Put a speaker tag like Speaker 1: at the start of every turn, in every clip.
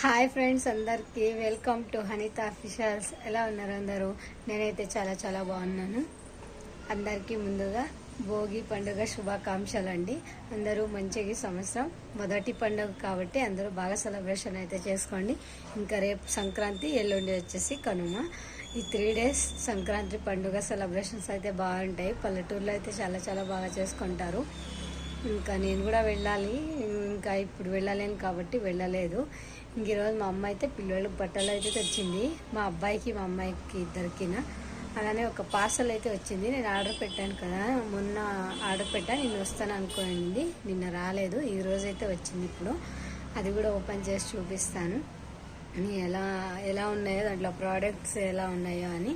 Speaker 1: Hi friends అందరికీ welcome to Haneetha officials. ఎలా ఉన్నారు అందరూ? నేనైతే చాలా చాలా బాగున్నాను. అందరికీ ముందుగా భోగి పండుగ శుభాకాంక్షలు అండి అందరూ మంచిగా సంవత్సరం మొదటి పండుగ కాబట్టి అందరూ బాగా సెలబ్రేషన్ అయితే చేసుకోండి. ఇంకా రేపు సంక్రాంతి ఎల్లుండి వచ్చేసి కనుమ. ఈ త్రీ డేస్ సంక్రాంతి పండుగ సెలబ్రేషన్స్ అయితే బాగుంటాయి. పల్లెటూరులో అయితే చాలా చాలా బాగా చేసుకుంటారు. ఇంకా నేను కూడా వెళ్ళాలి. ఇంకా ఇప్పుడు వెళ్ళలేను కాబట్టి వెళ్ళలేదు. ఇంక ఈరోజు మా అమ్మ అయితే పిల్లలకు బట్టలు అయితే తెచ్చింది. మా అబ్బాయికి మా అమ్మాయికి ఇద్దరికిన. అలానే ఒక పార్సల్ అయితే వచ్చింది. నేను ఆర్డర్ పెట్టాను కదా. మొన్న ఆర్డర్ పెట్టాను నేను వస్తాను అనుకోండి. నిన్న రాలేదు. ఈ రోజు అయితే వచ్చింది ఇప్పుడు. అది కూడా ఓపెన్ చేసి చూపిస్తాను. ఎలా ఎలా ఉన్నాయో దాంట్లో ప్రోడక్ట్స్ ఎలా ఉన్నాయో అని.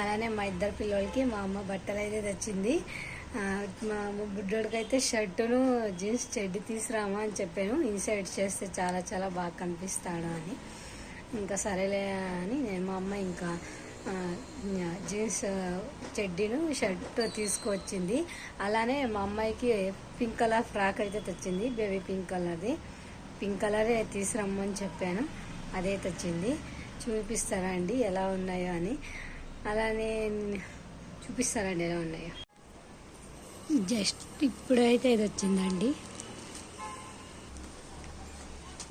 Speaker 1: అలానే మా ఇద్దరు పిల్లలకి మా అమ్మ బట్టలు అయితే తెచ్చింది. మా బుడ్డోడికి అయితే షర్టును జీన్స్ చెడ్డి తీసుకురామా అని చెప్పాను. ఇన్సైడ్ చేస్తే చాలా చాలా బాగా కనిపిస్తాడు అని. ఇంకా సరేలే అని నేను మా అమ్మ ఇంకా జీన్స్ చెడ్డీను షర్ట్ తీసుకువచ్చింది అలానే మా అమ్మాయికి పింక్ కలర్ ఫ్రాక్ అయితే తెచ్చింది. బేబీ పింక్ కలర్ది. పింక్ కలరే తీసుకురమ్మని చెప్పాను. అదే తెచ్చింది. చూపిస్తారా అండి ఎలా ఉన్నాయో అని. అలానే చూపిస్తారండి ఎలా ఉన్నాయో? జస్ట్ ఇప్పుడైతే ఇది వచ్చిందండి.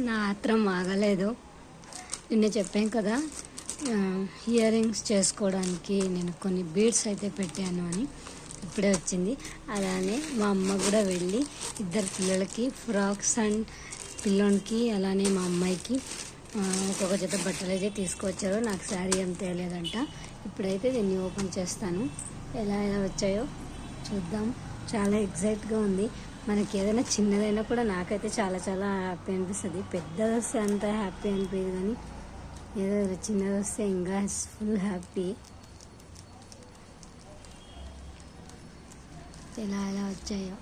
Speaker 1: నా ఆత్రం ఆగలేదు. నిన్న చెప్పాను కదా ఇయర్ రింగ్స్ చేసుకోవడానికి నేను కొన్ని బీడ్స్ అయితే పెట్టాను అని ఇప్పుడే వచ్చింది. అలానే మా అమ్మ కూడా వెళ్ళి ఇద్దరు పిల్లలకి ఫ్రాక్స్ అండ్ పిల్లోనికి అలానే మా అమ్మాయికి ఒక్కొక్క జత బట్టలు అయితే తీసుకొచ్చారో. నాకు శారీ ఏం తేలేదంట. ఇప్పుడైతే దీన్ని ఓపెన్ చేస్తాను. ఎలా ఎలా వచ్చాయో చూద్దాం. చాలా ఎగ్జైట్గా ఉంది. మనకి ఏదైనా చిన్నదైనా కూడా నాకైతే చాలా చాలా హ్యాపీ అనిపిస్తుంది. పెద్దది వస్తే అంత హ్యాపీ అనిపించదు కానీ ఏదో చిన్నది వస్తే ఇంకా ఫుల్ హ్యాపీ. ఎలా ఎలా వచ్చాయో.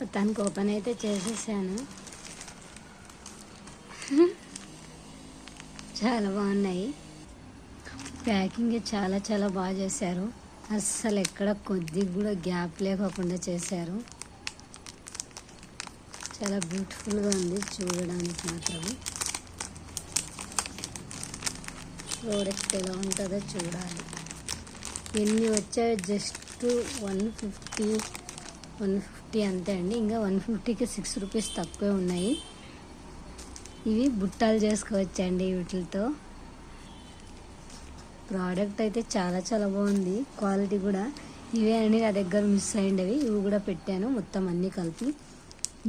Speaker 1: మొత్తానికి ఓపెన్ అయితే చేసేసాను. చాలా బాగున్నాయి. ప్యాకింగ్ చాలా చాలా బాగా చేశారు. అస్సలు ఎక్కడ కొద్దిగా కూడా గ్యాప్ లేకోకుండా చేశారు. చాలా బ్యూటిఫుల్గా ఉంది చూడడానికి మాత్రం. ప్రోడక్ట్ ఎలా ఉంటుందో చూడాలి. ఎన్ని వచ్చాయో just one fifty one fifty అంతే అండి. ఇంకా వన్ ఫిఫ్టీకి సిక్స్ రూపీస్ తక్కువే ఉన్నాయి. ఇవి బుట్టాలు చేసుకోవచ్చండి వీటితో. ప్రోడక్ట్ అయితే చాలా చాలా బాగుంది. క్వాలిటీ కూడా ఇవే అని నా దగ్గర మిస్ అయ్యిండవి. ఇవి కూడా పెట్టాను. మొత్తం అన్నీ కలిపి.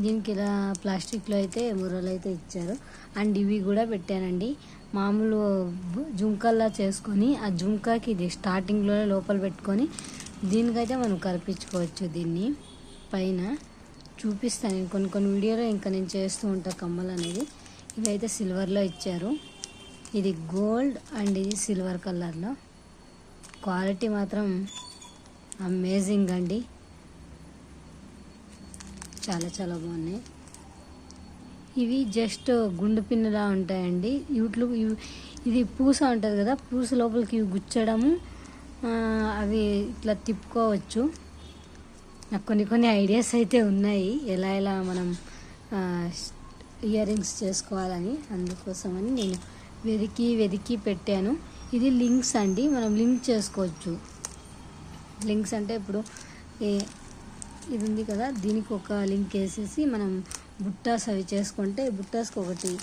Speaker 1: దీనికి ఇలా ప్లాస్టిక్లో అయితే ముర్రలు అయితే ఇచ్చారు. అండ్ ఇవి కూడా పెట్టానండి. మామూలు జుంకల్లా చేసుకొని ఆ జుంకాకి ఇది స్టార్టింగ్లోనే లోపల పెట్టుకొని దీనికైతే మనం కల్పించుకోవచ్చు దీన్ని. పైన చూపిస్తాను. కొన్ని కొన్ని వీడియోలో ఇంకా నేను చేస్తూ ఉంటాను కమ్మలు అనేది ఇవైతే సిల్వర్లో ఇచ్చారు. ఇది గోల్డ్ అండ్ ఇది సిల్వర్ కలర్లో. క్వాలిటీ మాత్రం అమేజింగ్ అండి. చాలా చాలా బాగున్నాయి. ఇవి జస్ట్ గుండు పిన్నులా ఉంటాయండి. వీటిలో ఇవి- ఇది పూస ఉంటుంది కదా పూస లోపలికి ఇవి గుచ్చడము అవి ఇట్లా తిప్పుకోవచ్చు. నాకు కొన్ని కొన్ని ఐడియాస్ అయితే ఉన్నాయి. ఎలా ఎలా మనం ఇయర్ రింగ్స్ చేసుకోవాలని అందుకోసమని నేను వెతికి వెతికి పెట్టాను. ఇది లింక్స్ అండి. మనం లింక్ చేసుకోవచ్చు. లింక్స్ అంటే ఇప్పుడు ఏ- ఇది ఉంది కదా దీనికి ఒక లింక్ వేసేసి మనం బుట్టాస్ అవి చేసుకుంటే బుట్టాస్కి ఒకటి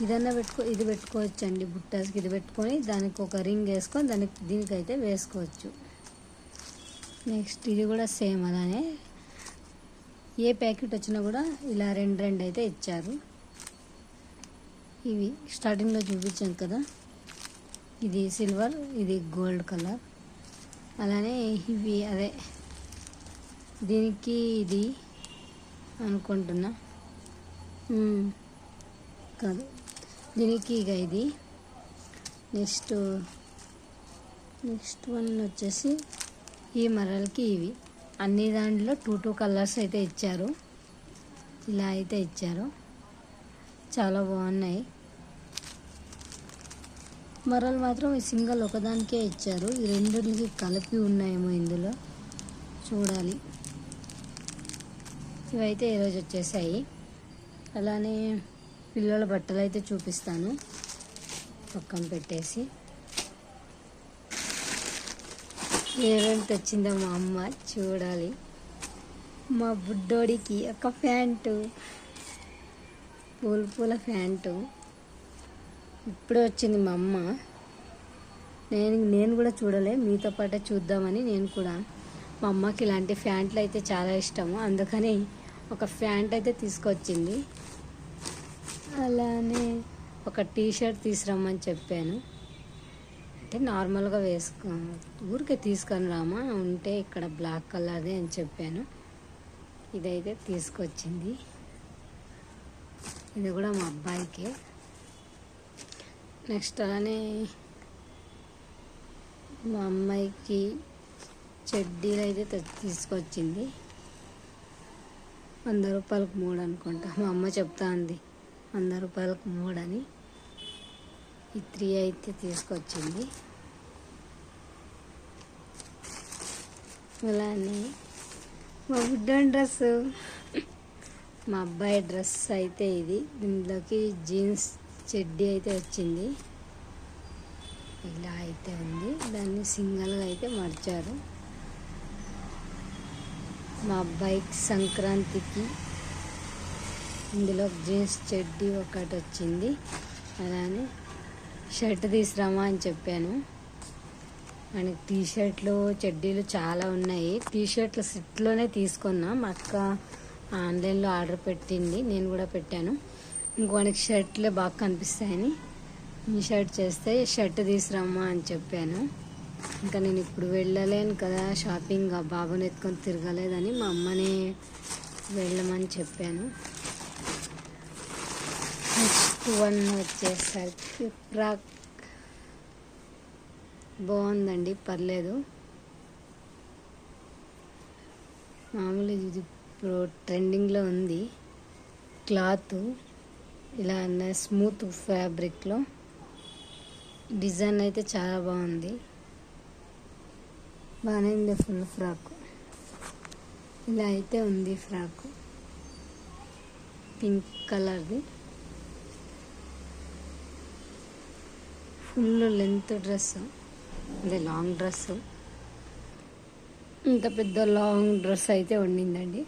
Speaker 1: ఇదన్నా పెట్టుకో ఇది పెట్టుకోవచ్చు అండి బుట్టాస్కి ఇది పెట్టుకొని దానికి ఒక రింగ్ వేసుకొని దానికి దీనికైతే వేసుకోవచ్చు. నెక్స్ట్ ఇది కూడా సేమ్ అలానే. ఏ ప్యాకెట్ వచ్చినా కూడా ఇలా రెండు రెండు అయితే ఇచ్చారు. ఇవి స్టార్టింగ్లో చూపించాను కదా. ఇది సిల్వర్ ఇది గోల్డ్ కలర్. అలానే ఇవి అదే. దీనికి ఇది అనుకుంటున్నా. కాదు. దీనికి ఇక ఇది. నెక్స్ట్ నెక్స్ట్ వన్ వచ్చేసి ఈ మరలకి ఇవి. అన్ని దాంట్లో టూ టూ కలర్స్ అయితే ఇచ్చారు. ఇలా అయితే ఇచ్చారు. చాలా బాగున్నాయి. మరలు మాత్రం ఈ సింగల్ ఒకదానికే ఇచ్చారు. ఈ రెండింటికి కలిపి ఉన్నాయేమో ఇందులో. చూడాలి. ఇవైతే ఈరోజు వచ్చేసాయి. అలానే పిల్లల బట్టలు అయితే చూపిస్తాను. పక్కన పెట్టేసి. ఏమేమి తెచ్చిందో మా అమ్మ చూడాలి. మా బుడ్డోడికి ఒక ప్యాంటు. పూల పూల ప్యాంటు. ఇప్పుడే వచ్చింది మా అమ్మ. నేను నేను కూడా చూడలే. మీతో పాటే చూద్దామని నేను కూడా. మా అమ్మకి ఇలాంటి ప్యాంట్లు అయితే చాలా ఇష్టము. అందుకని ఒక ఫ్యాంట్ అయితే తీసుకొచ్చింది. అలానే ఒక టీ షర్ట్ తీసుకురమ్మని చెప్పాను. అంటే నార్మల్గా వేసుకో ఊరికే తీసుకొని రామా ఉంటే ఇక్కడ బ్లాక్ కలర్దే అని చెప్పాను. ఇదైతే తీసుకొచ్చింది. ఇది కూడా మా అబ్బాయికి. నెక్స్ట్ అలానే మా అమ్మాయికి చెడ్డీలు అయితే తీసుకొచ్చింది. వంద రూపాయలకు మూడు అనుకుంటా. మా అమ్మ చెప్తా ఉంది వంద రూపాయలకు మూడు అని. ఈ త్రీ అయితే తీసుకొచ్చింది. అలానే మా బుడ్డన్ డ్రెస్సు. మా అబ్బాయి డ్రెస్ అయితే ఇది. దీంట్లోకి జీన్స్ చెడ్డీ అయితే వచ్చింది. ఇలా అయితే ఉంది. దాన్ని సింగల్గా అయితే మర్చారు. మా అబ్బాయికి సంక్రాంతికి ఇందులో జీన్స్ చెడ్డీ ఒకటి వచ్చింది. అలానే షర్ట్ తీసురామా అని చెప్పాను. మనకి టీ షర్ట్లు చెడ్డీలు చాలా ఉన్నాయి. టీ షర్ట్లు సిట్లోనే తీసుకున్నాం. మా అక్క ఆన్లైన్లో ఆర్డర్ పెట్టింది నేను కూడా పెట్టాను. ఇంకోనికి షర్ట్లే బాగా కనిపిస్తాయని. ఈ షర్ట్ చేస్తే షర్ట్ తీసురమ్మా అని చెప్పాను. ఇంకా నేను ఇప్పుడు వెళ్ళలేను కదా షాపింగ్ ఆ బాబుని ఎత్తుకొని తిరగలేదని మా అమ్మనే వెళ్ళమని చెప్పాను. నెక్స్ట్ వన్ వచ్చేసరికి ఫ్రాక్. బాగుందండి పర్లేదు. మామూలు ఇది ఇప్పుడు ట్రెండింగ్లో ఉంది. క్లాత్ ఇలా అన్న స్మూత్ ఫ్యాబ్రిక్లో డిజైన్ అయితే చాలా బాగుంది. బాగానే ఉంది ఫుల్ ఫ్రాక్. ఇలా అయితే ఉంది ఫ్రాక్. పింక్ కలర్ది. Full length dress. అదే లాంగ్ డ్రెస్. ఇంత పెద్ద లాంగ్ డ్రెస్ అయితే వండిందండి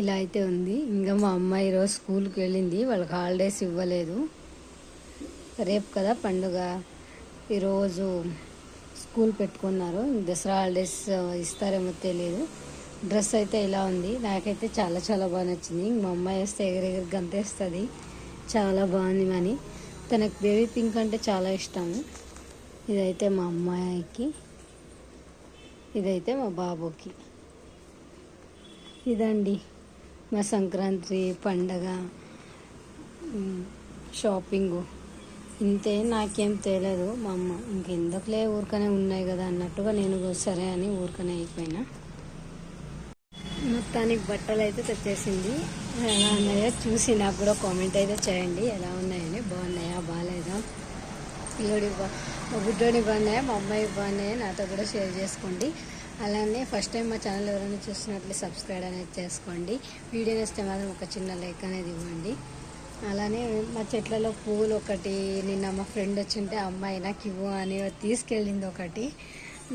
Speaker 1: ఇలా అయితే ఉంది. ఇంకా మా అమ్మాయి ఈరోజు స్కూల్కి వెళ్ళింది. వాళ్ళకి హాలిడేస్ ఇవ్వలేదు. రేపు కదా పండుగ. ఈరోజు స్కూల్ పెట్టుకున్నారు. దసరా హాలిడేస్ ఇస్తారేమో తెలియదు డ్రెస్ అయితే ఇలా ఉంది. నాకైతే చాలా చాలా బాగా నచ్చింది. మా అమ్మాయి వేస్తే ఎగరెగరి గంతేస్తుంది. చాలా బాగుంది అని తనకు బేబీ పింక్ అంటే చాలా ఇష్టము ఇదైతే మా అమ్మాయికి. ఇదైతే మా బాబుకి. ఇదండి. మా సంక్రాంతి పండగ షాపింగు ఇంతే. నాకేం తెలియదు. మా అమ్మ ఇంకెందుకులే ఊరికనే ఉన్నాయి కదా అన్నట్టుగా నేను సరే అని ఊరికనే అయిపోయినా. మొత్తానికి బట్టలు అయితే తెచ్చేసింది. ఎలా ఉన్నాయో చూసి నాకు కూడా కామెంట్ అయితే చేయండి. ఎలా ఉన్నాయని బాగున్నాయా బాగాలేదా? పిల్లోడి బా మా బుడ్డోడి బాగున్నాయా మా అమ్మాయి బాగున్నాయా నాతో కూడా షేర్ చేసుకోండి. అలానే ఫస్ట్ టైం మా ఛానల్ ఎవరైనా చూస్తున్నట్లు సబ్స్క్రైబ్ అనేది చేసుకోండి. వీడియో నచ్చితే మాత్రం ఒక చిన్న లైక్ అనేది ఇవ్వండి. అలానే మా చెట్లలో పువ్వులు ఒకటి నిన్న మా ఫ్రెండ్ వచ్చింటే ఉంటే అమ్మాయి నాకు ఇవ్వు అని తీసుకెళ్ళింది ఒకటి.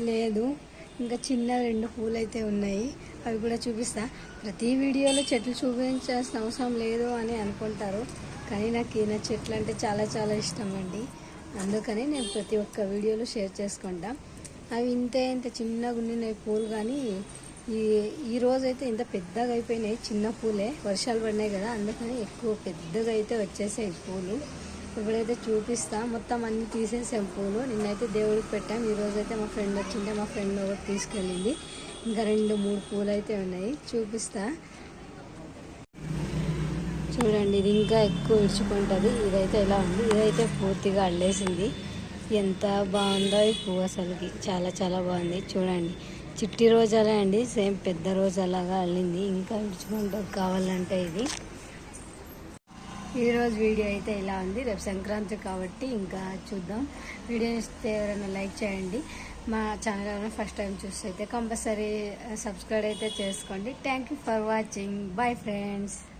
Speaker 1: లేదు ఇంకా చిన్న రెండు పూలు అయితే ఉన్నాయి. అవి కూడా చూపిస్తా. ప్రతి వీడియోలో చెట్లు చూపించాల్సిన అవసరం లేదు అని అనుకుంటారు. కానీ నాకు ఈయన చెట్లు అంటే చాలా చాలా ఇష్టం అండి. అందుకని నేను ప్రతి ఒక్క వీడియోలో షేర్ చేసుకుంటా. అవి ఇంతే ఇంత చిన్నగా ఉండినాయి పూలు కానీ ఈ ఈ రోజైతే ఇంత పెద్దగా అయిపోయినాయి చిన్న పూలే. వర్షాలు పడినాయి కదా అందుకని ఎక్కువ పెద్దగా అయితే వచ్చేసాయి పూలు. ఇప్పుడైతే చూపిస్తా మొత్తం అన్ని తీసేసాం పూలు. నిన్నైతే దేవుడికి పెట్టాం ఈరోజైతే అయితే మా ఫ్రెండ్ వచ్చింటే మా ఫ్రెండ్ ఒకటి తీసుకెళ్ళింది. ఇంకా రెండు మూడు పూలు అయితే ఉన్నాయి చూపిస్తా. చూడండి ఇది ఇంకా ఎక్కువ విడుచుకుంటుంది ఇదైతే ఇలా ఉంది? ఇదైతే పూర్తిగా అల్లేసింది. ఎంత బాగుందో ఈ పువ్వు అసలుకి. చాలా చాలా బాగుంది. చూడండి. చిట్టి రోజాలే అండి. సేమ్ పెద్ద రోజాలాగా అల్లింది. ఇంకా విడుచుకుంటూ కావాలంటే ఇది. ఈరోజు వీడియో అయితే ఇలా ఉంది. రేపు సంక్రాంతి కాబట్టి ఇంకా చూద్దాం. వీడియో ఇస్తే ఎవరైనా లైక్ చేయండి. మా ఛానల్ ఎవరైనా ఫస్ట్ టైం చూస్తే అయితే కంపల్సరీ సబ్స్క్రైబ్ అయితే చేసుకోండి. Thank you for watching. Bye friends.